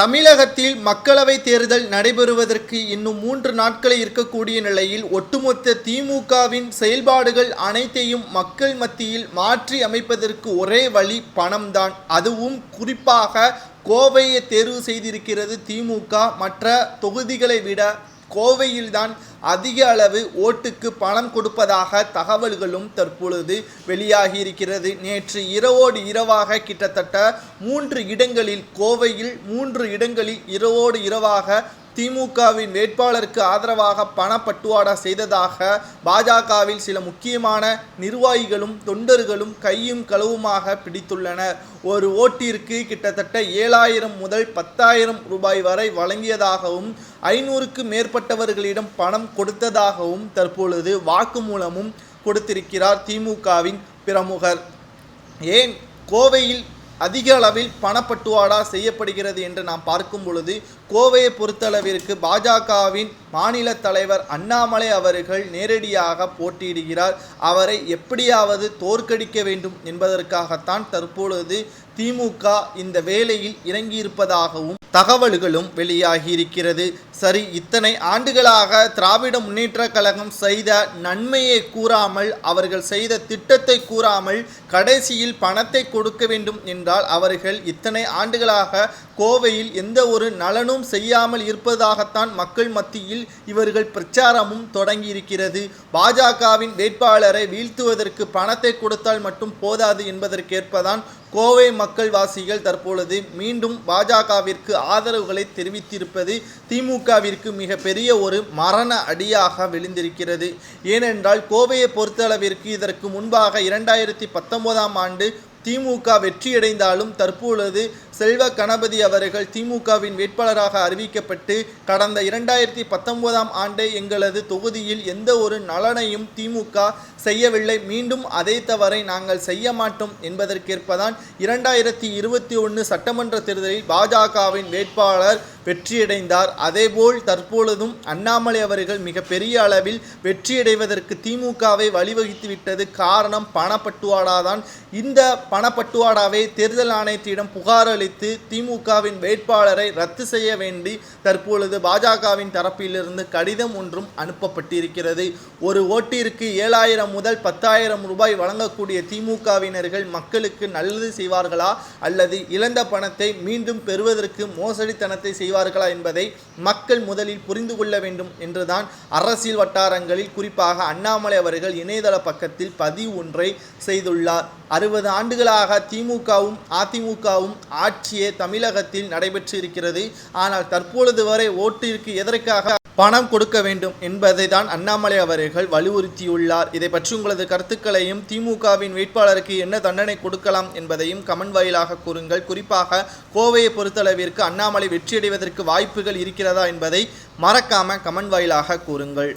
தமிழகத்தில் மக்களவை தேர்தல் நடைபெறுவதற்கு இன்னும் மூன்று நாட்களே இருக்கக்கூடிய நிலையில் ஒட்டுமொத்த திமுகவின் செயல்பாடுகள் அனைத்தையும் மக்கள் மத்தியில் மாற்றி அமைப்பதற்கு ஒரே வழி பணம்தான். அதுவும் குறிப்பாக கோவையை தேர்வு செய்திருக்கிறது திமுக. மற்ற தொகுதிகளை விட கோவையில்தான் அதிக அளவு ஓட்டுக்கு பணம் கொடுப்பதாக தகவல்களும் தற்பொழுது வெளியாகி இருக்கிறது நேற்று இரவோடு இரவாக கிட்டத்தட்ட மூன்று இடங்களில் கோவையில் மூன்று இடங்களில் இரவோடு இரவாக திமுகவின் வேட்பாளருக்கு ஆதரவாக பணப்பட்டுவாடா செய்ததாக பாஜகவில் சில முக்கியமான நிர்வாகிகளும் தொண்டர்களும் கையும் களவுமாக பிடித்துள்ளனர். ஒரு ஓட்டிற்கு கிட்டத்தட்ட ஏழாயிரம் முதல் பத்தாயிரம் ரூபாய் வரை வழங்கியதாகவும் ஐநூறுக்கு மேற்பட்டவர்களிடம் பணம் கொடுத்ததாகவும் தற்பொழுது வாக்குமூலமும் கொடுத்திருக்கிறார் திமுகவின் பிரமுகர். ஏன்? கோவையில் அதிக அளவில் பணப்பட்டுவாடா செய்யப்படுகிறது என்று நாம் பார்க்கும் பொழுது கோவையை பொறுத்தளவிற்கு பாஜகவின் மாநில தலைவர் அண்ணாமலை அவர்கள் நேரடியாக போட்டியிடுகிறார். அவரை எப்படியாவது தோற்கடிக்க வேண்டும் என்பதற்காகத்தான் தற்பொழுது திமுக இந்த வேலையில் இறங்கியிருப்பதாகவும் தகவல்களும் வெளியாகி இருக்கிறது சரி இத்தனை ஆண்டுகளாக திராவிட முன்னேற்ற கழகம் செய்த நன்மையை கூறாமல் அவர்கள் செய்த திட்டத்தை கூறாமல் கடைசியில் பணத்தை கொடுக்க வேண்டும் என்றால் அவர்கள் இத்தனை ஆண்டுகளாக கோவையில் எந்த ஒரு நலனும் செய்யாமல் இருப்பதாகத்தான் மக்கள் மத்தியில் இவர்கள் பிரச்சாரமும் தொடங்கியிருக்கிறது. பாஜகவின் வேட்பாளரை வீழ்த்துவதற்கு பணத்தை கொடுத்தால் மட்டும் போதாது என்பதற்கேற்பதான் கோவை மக்கள் வாசிகள் தற்பொழுது மீண்டும் பாஜகவிற்கு ஆதரவுகளை தெரிவித்திருப்பது திமுகவிற்கு மிகப்பெரிய ஒரு மரண அடியாக விழுந்திருக்கிறது. ஏனென்றால் கோவையை பொறுத்தளவிற்கு இதற்கு முன்பாக இரண்டாயிரத்தி பத்தொன்பதாம் ஆண்டு திமுக வெற்றியடைந்தாலும் தற்பொழுது செல்வ கணபதி அவர்கள் திமுகவின் வேட்பாளராக அறிவிக்கப்பட்டு கடந்த இரண்டாயிரத்தி பத்தொன்பதாம் ஆண்டே எங்களது தொகுதியில் எந்த ஒரு நலனையும் திமுக செய்யவில்லை. மீண்டும் அதே தவறை நாங்கள் செய்ய மாட்டோம் என்பதற்கேற்பதான் இரண்டாயிரத்தி இருபத்தி ஒன்று சட்டமன்ற தேர்தலில் பாஜகவின் வேட்பாளர் வெற்றியடைந்தார். அதேபோல் தற்பொழுதும் அண்ணாமலை அவர்கள் மிக பெரிய அளவில் வெற்றியடைவதற்கு திமுகவை வழிவகுத்து விட்டது காரணம் பணப்பட்டுவாடாதான். இந்த பணப்பட்டுவாடாவை தேர்தல் ஆணையத்திடம் புகார் அளித்து திமுகவின் வேட்பாளரை ரத்து செய்ய வேண்டி தற்பொழுது பாஜகவின் தரப்பிலிருந்து கடிதம் ஒன்றும் அனுப்பப்பட்டிருக்கிறது. ஒரு ஓட்டிற்கு ஏழாயிரம் முதல் பத்தாயிரம் ரூபாய் வழங்கக்கூடிய திமுகவினர்கள் மக்களுக்கு நல்லது செய்வார்களா? அல்லது இழந்த பணத்தை மீண்டும் பெறுவதற்கு மோசடித்தனத்தை செய்வார்களா என்பதை மக்கள் முதலில் புரிந்து கொள்ள வேண்டும் என்றுதான் அரசியல் வட்டாரங்களில் குறிப்பாக அண்ணாமலை அவர்கள் இணையதள பக்கத்தில் பதிவு ஒன்றை செய்துள்ளார். அறுபது ஆண்டுகளாக திமுகவும் அதிமுகவும் ஆட்சியே தமிழகத்தில் நடைபெற்று இருக்கிறது. ஆனால் தற்பொழுது வரை ஓட்டிற்கு எதற்காக பணம் கொடுக்க வேண்டும் என்பதை தான் அண்ணாமலை அவர்கள் வலியுறுத்தியுள்ளார். இதை பற்றி உங்களது கருத்துக்களையும் திமுகவின் வேட்பாளருக்கு என்ன தண்டனை கொடுக்கலாம் என்பதையும் கமெண்ட் வாயிலாக கூறுங்கள். குறிப்பாக கோவையை பொறுத்தளவிற்கு அண்ணாமலை வெற்றியடைவதற்கு வாய்ப்புகள் இருக்கிறதா என்பதை மறக்காம கமெண்ட் வாயிலாக கூறுங்கள்.